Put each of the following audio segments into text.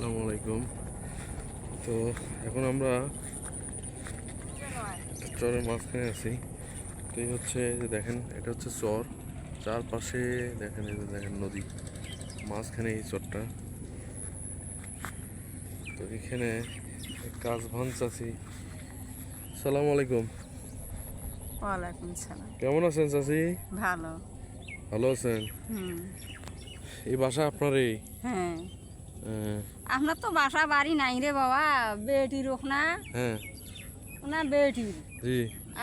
আসসালামু আলাইকুম। তো এখন আমরা চরের মাঝখানে আছি। তো এই হচ্ছে যে দেখেন এটা হচ্ছে চর। চারপাশে দেখেন এই যে দেখেন নদী। মাঝখানে এই চরটা। তো এখানে কাজ ভাঞ্চ আছি সালাম আলাইকুম। ওয়ালাইকুম সালাম। কেমন আছেন চাচি? ভালো। ভালো আছেন? এই বাসা আপনার এই হ্যাঁ। আপনার তো বাসা বাড়ি নাই রে বাবা বেটির ওখানা হ্যাঁ। ওনা বেটির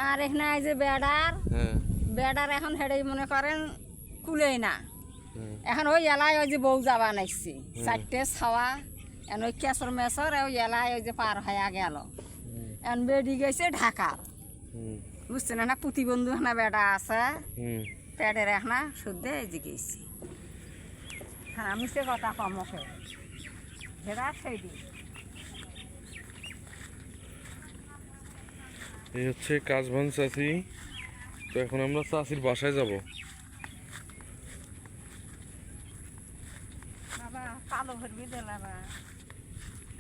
আর এখানে এই যে বেড়ার হ্যাঁ। বেড়ার এখন হেডেই মনে করেন কুলেই না। হ্যাঁ। এখন ওই এলায় ওই যে বউ যাবা নাইছি চারটে ছাওয়া এখন ওই কেশর মেসর ওই এলায় ওই যে পার হয়ে গেল। এখন বেডি গেছে ঢাকা। হুম বুঝছেন না প্রতিবন্ধু না বেড়া আছে। পেটের এখনা শুদ্ধে এই যে গেছি। হ্যাঁ আমি সে কথা কমকে ভেড়া এই হচ্ছে কাজভান চাষি তো এখন আমরা চাষির বাসায় যাব।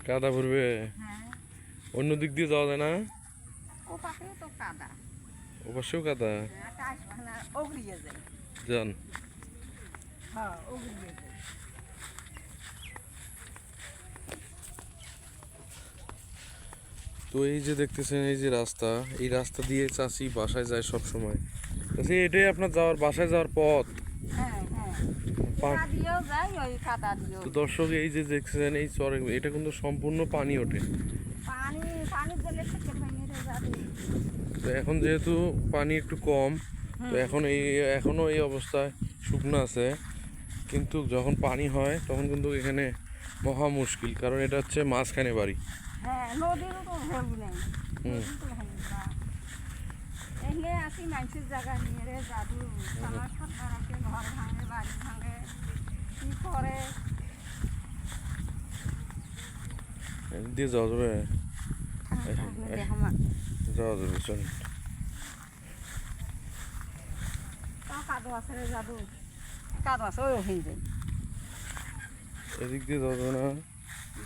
কাদা ভরবে হ্যাঁ। অন্য দিক দিয়ে যাওয়া যায় না? অবশ্যই কাদা। যায়। যান। হ্যাঁ ওগড়িয়ে যায় তো এই যে দেখতেছেন এই যে রাস্তা এই রাস্তা দিয়ে চাষি বাসায় যায় সব সময় চাষি এটাই আপনার যাওয়ার বাসায় যাওয়ার পথ? হ্যাঁ হ্যাঁ। তো দর্শক এই যে দেখছেন এই চরে এটা কিন্তু সম্পূর্ণ পানি ওঠে। তো এখন যেহেতু পানি একটু কম তো এখন এই এখনও এই অবস্থায় শুকনো আছে। কিন্তু যখন পানি হয় তখন কিন্তু এখানে মহা মুশকিল কারণ এটা হচ্ছে মাঝখানে বাড়ি। হ্যাঁ নদীরও তো ভেউ নেই। এখানে আসি মানুষের জায়গা নিয়ে রে জাদু আমার সাথে রাখে ঘর ভাঙে বাড়ি ভাঙে কি করে? এদিক দিয়ে যাওয়া যাবে যাওয়া যাবে চল। কাদো আছে রে জাদু। কাদো আছে ওই ওখানে এদিক দিয়ে যাওয়া যাবে না।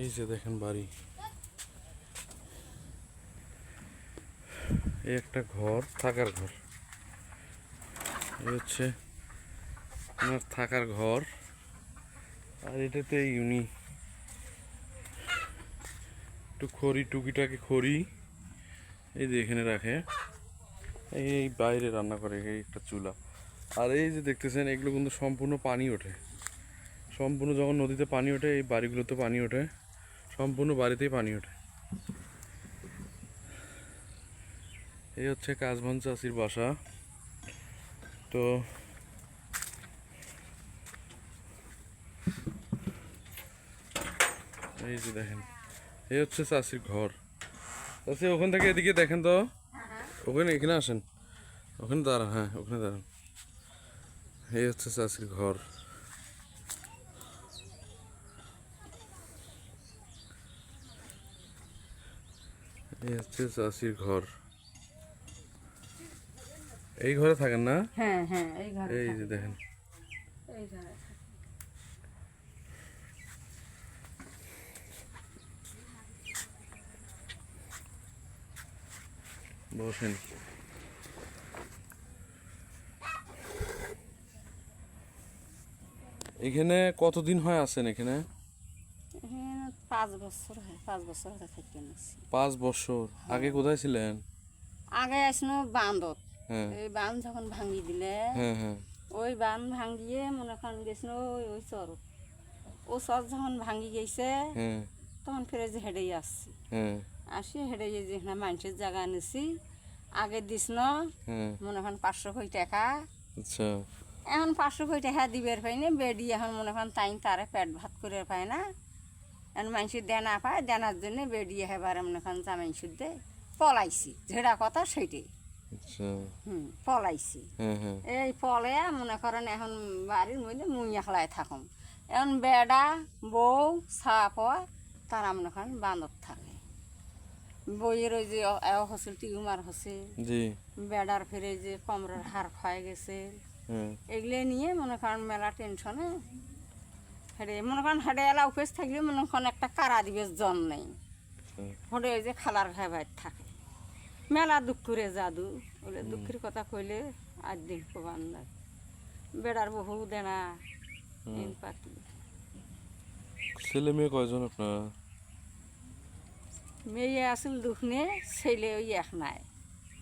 এই যে দেখেন বাড়ি। এই একটা ঘর, থাকার ঘর। হচ্ছে ওনার থাকার ঘর, আর এটাতে ইউনি। একটু খড়ি, টুকিটাকি খড়ি, এই যে এখানে রাখে। এই বাইরে রান্না করে, এই একটা চুলা। আর এই যে দেখতেছেন, এগুলো কিন্তু সম্পূর্ণ পানি ওঠে। সম্পূর্ণ যখন নদীতে পানি ওঠে, এই বাড়িগুলোতে পানি ওঠে। সম্পূর্ণ বাড়িতেই পানি ওঠে। এই হচ্ছে কাজভান চাষির বাসা। তো এই যে দেখেন, এই হচ্ছে চাষির ঘর। চাষি, ওখান থেকে এদিকে দেখেন তো। ওখানে, এখানে আসেন। ওখানে দাঁড়ান হ্যাঁ ওখানে দাঁড়ান। এই হচ্ছে চাষির ঘর। এই হচ্ছে চাষির ঘর। এই ঘরে থাকেন না? হ্যাঁ হ্যাঁ এই ঘরে এই যে দেখেন। এই ঘরে বসেন। এখানে কতদিন হয় আছেন এখানে এখানে? পাঁচ বছর হয় পাঁচ বছর হতে থাকি পাঁচ বছর? আগে কোথায় ছিলেন? আগে আসনো বাঁধত হ্যাঁ। এই বাঁধ যখন ভাঙি দিলে হ্যাঁ হ্যাঁ। ওই বাঁধ ভাঙিয়ে মনে করেন গেছিল ওই ওই চর। ও চর যখন ভাঙি গেছে হ্যাঁ। তখন ফিরে যে হেঁটেই আসছি। হ্যাঁ। আসি হেঁটে যেখানে মানুষের জায়গা নিছি আগে দিস ন হ্যাঁ। মনে করেন পাঁচশো কোটি টাকা। আচ্ছা। এখন পাঁচশো কোটি টাকা দিবের পাই না বেডি এখন মনে করেন তাই তারে পেট ভাত করে পায় না। এখন মানুষের দেনা পায় দেনার জন্য বেডি এবারে মনে করেন জামাই সুদ্ধে পলাইছি। যেটা কথা সেইটাই। আচ্ছা। হুম পলাইছি। হ্যাঁ হ্যাঁ। এই পলে মনে করেন এখন বাড়ির মধ্যে মুই একলাই থাকুম। এখন বেড়া বউ সাপ হয় তারা মনে করেন বাঁধত থাকে। বইয়ের ওই যে হসিল টিউমার হসিল। জি। বেড়ার ফিরে যে কমরের হার ক্ষয় গেছে। হ্যাঁ। এগুলো নিয়ে মনে করেন মেলা টেনশনে হেডে মনে করেন হেডে এলা উপেস থাকলে মনে করেন একটা কারা দিবেশ জন নেই। হুম। ওই যে খালার ঘাই বাইর থাকে। মেলা দুঃখ করে জাদু ওলে দুঃখের কথা কইলে আজ দিন কবান বেড়ার বহু দেনা ইন পাতি। ছেলে মেয়ে কয়জন আপনার? মেয়ে আসল দুঃখ নিয়ে ছেলে ওই এক নাই।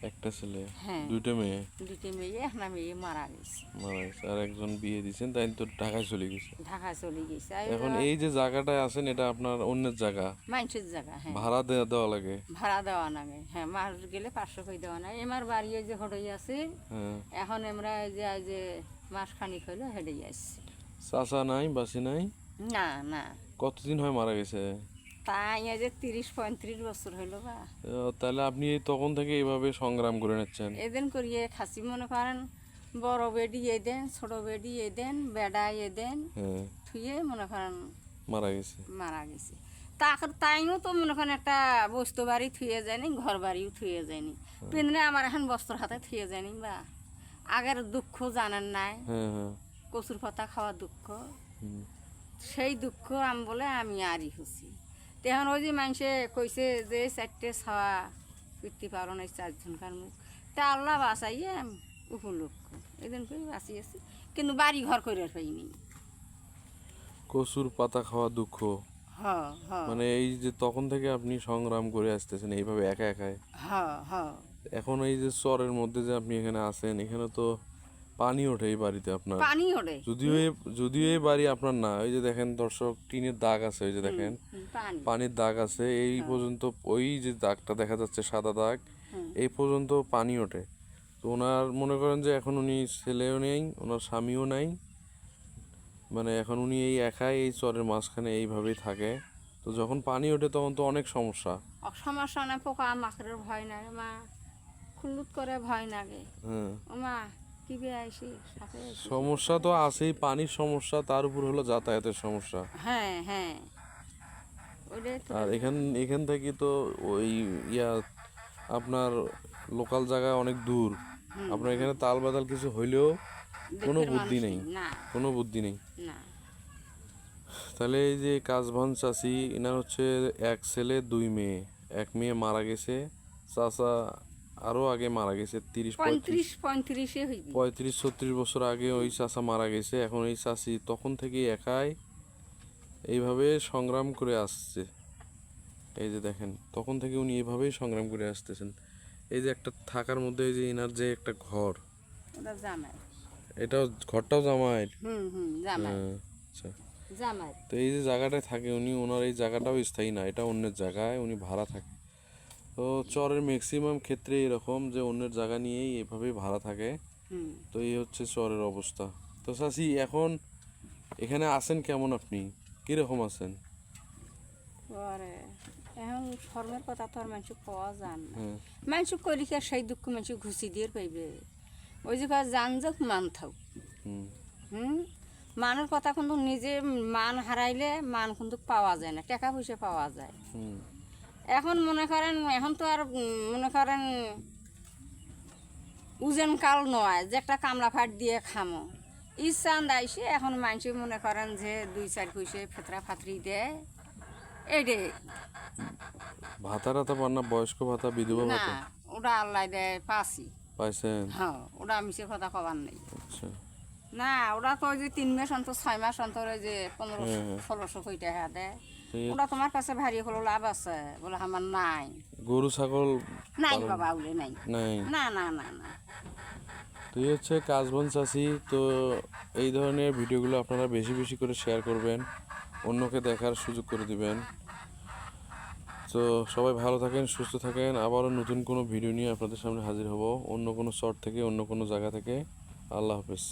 একটা ছেলে হ্যাঁ। দুইটা মেয়ে। দুটি মেয়ে একটা মেয়ে মারা গেছে। মারা গেছে আর একজন বিয়ে দিয়েছেন তাই তো ঢাকায় চলে গেছে। ঢাকা চলে গেছে। আর এখন এই যে জায়গাটায় আছেন এটা আপনার অন্যের জায়গা? মানুষের জায়গা হ্যাঁ। ভাড়া দেওয়া দেওয়া লাগে? ভাড়া দেওয়া নাগে হ্যাঁ। মাস গেলে পাঁচশো করে দেওয়া নাই এমার বাড়ি যে হটই আছে হ্যাঁ। এখন আমরা এই যে যে মাস খানিক হইল হেঁটেই আসছি চাচা নাই বাসি নাই? না না। কতদিন হয় মারা গেছে? তাই এই যে তিরিশ পঁয়ত্রিশ বছর হইল বা। তাহলে আপনি তখন থেকে এইভাবে সংগ্রাম করে নিচ্ছেন? এদিন করিয়ে খাসি মনে করেন বড় বেডি এ দেন ছোট বেডি এ দেন বেড়া এ দেন হ্যাঁ। থুয়ে মনে করেন মারা গেছে। মারা গেছে। তাকে তাইও তো মনে করেন একটা বস্তু বাড়ি থুয়ে যায়নি ঘর বাড়িও থুয়ে যায়নি। পিছনে আমার এখন বস্ত্র হাতে থুয়ে যায়নি বা। আগের দুঃখ জানেন নাই। হ্যাঁ হ্যাঁ। কচুর পাতা খাওয়ার দুঃখ। সেই দুঃখ আমি বলে আমি আরই হচ্ছি তখন ওই যে মানুষে কইছে যে চারটে ছাওয়া ফিরতে পারো না এই চারজনকার মুখ। তা আল্লাহ বাঁচাইয়ে উপলক্ষ। এদিন করে বাঁচিয়েছি। কিন্তু বাড়ি ঘর করে পাইনি। কচুর পাতা খাওয়া দুঃখ। মানে এই যে তখন থেকে আপনি সংগ্রাম করে আসতেছেন এইভাবে একা একাই। এখন এই যে চরের মধ্যে যে আপনি এখানে আছেন এখানে তো পানি ওঠে এই বাড়িতে আপনার। পানি ওঠে। যদিও এই- যদিও এই বাড়ি আপনার না ওই যে দেখেন দর্শক টিনের দাগ আছে ওই যে দেখেন। পানির দাগ আছে এই পর্যন্ত ওই যে দাগটা দেখা যাচ্ছে সাদা দাগ এই পর্যন্ত পানি ওঠে। তো ওনার মনে করেন যে এখন উনি ছেলেও নেই ওনার স্বামীও নাই। মানে এখন উনি এই একাই এই চরের মাঝখানে এইভাবেই থাকে। তো যখন পানি ওঠে তখন তো অনেক সমস্যা। সমস্যা না পোকা মাকড়ের ভয় না মা খুল্লুত করে ভয় লাগে। হ্যাঁ। মা সমস্যা তো আছেই পানির সমস্যা তার উপর হলো যাতায়াতের সমস্যা। হ্যাঁ হ্যাঁ। আর এখান এখান থেকে তো ওই ইয়া আপনার লোকাল জায়গায় অনেক দূর। আপনার এখানে তাল বাদাল কিছু হইলেও কোনো বুদ্ধি নেই। কোনো বুদ্ধি নেই। তাহলে এই যে কাজভান চাষি এনার হচ্ছে এক ছেলে দুই মেয়ে। এক মেয়ে মারা গেছে চাচা আরও আগে মারা গেছে তিরিশ পঁয়ত্রিশ পঁয়ত্রিশ পঁয়ত্রিশে ছত্রিশ বছর আগে ওই চাচা মারা গেছে এখন এই চাষি তখন থেকে একাই এইভাবে সংগ্রাম করে আসছে। এই যে দেখেন তখন থেকে উনি এইভাবেই সংগ্রাম করে আসতেছেন। এই যে একটা থাকার মধ্যে এই যে এনার যে একটা ঘর এটাও ঘরটাও জামাইয়ের হ্যাঁ, আচ্ছা। তো এই যে জায়গাটায় থাকে উনি ওনার এই জায়গাটাও স্থায়ী না এটা অন্যের জায়গায় উনি ভাড়া থাকে তো চরের ম্যাক্সিমাম ক্ষেত্রে এরকম যে অন্যের জায়গা নিয়েই এভাবেই ভাড়া থাকে। হুম। তো এই হচ্ছে চরের অবস্থা। তো চাষি এখন এখানে আছেন কেমন আপনি? কীরকম আছেন? এখন ধর্মের কথা তো আর মানুষ পাওয়া যান হ্যাঁ। মানুষ করিকে সেই দুঃখ মানুষ ঘুষি দিয়ে পাইবে? ওই যে কয় জান যোগ মান থাক। হুম। হুম? মানের কথা কিন্তু নিজে মান হারাইলে মান কিন্তু পাওয়া যায় না টাকা পয়সা পাওয়া যায়। হুম। এখন মনে করেন এখন তো আর মনে করেন উজেন কাল নয় যে একটা কামলা ফাট দিয়ে খামো। ইচ্ছা আইসে এখন মানুষ মনে করেন যে দুই চার পয়সা ফেতরা ফাতরি দেয়। এইটাই ভাতা রাতা পান না বয়স্ক ভাতা বিধবা না ভাতা? ওটা আল্লাহ দেয় পাসি পাইছেন? হ্যাঁ ওটা মিশে কথা কবার নেই। আচ্ছা। না ওরা তো ওই যে তিন মাস অন্তর ছয় মাস অন্তর ওই যে পনেরো হ্যাঁ, হ্যাঁ। ষোলোশো কোটি টাকা দেয়। ওটা তোমার কাছে ভারী হলো লাভ আছে। বলে আমার নাই। গরু ছাগল নাই বাবা ওলে নাই। নাই? না না না না। তো এই হচ্ছে কাজবন চাষি তো এই ধরনের ভিডিওগুলো আপনারা বেশি বেশি করে শেয়ার করবেন অন্যকে দেখার সুযোগ করে দিবেন। তো সবাই ভালো থাকেন সুস্থ থাকেন। আবারও নতুন কোনো ভিডিও নিয়ে আপনাদের সামনে হাজির হব। অন্য কোনো শর্ট থেকে অন্য কোনো জায়গা থেকে। আল্লাহ হাফেজ।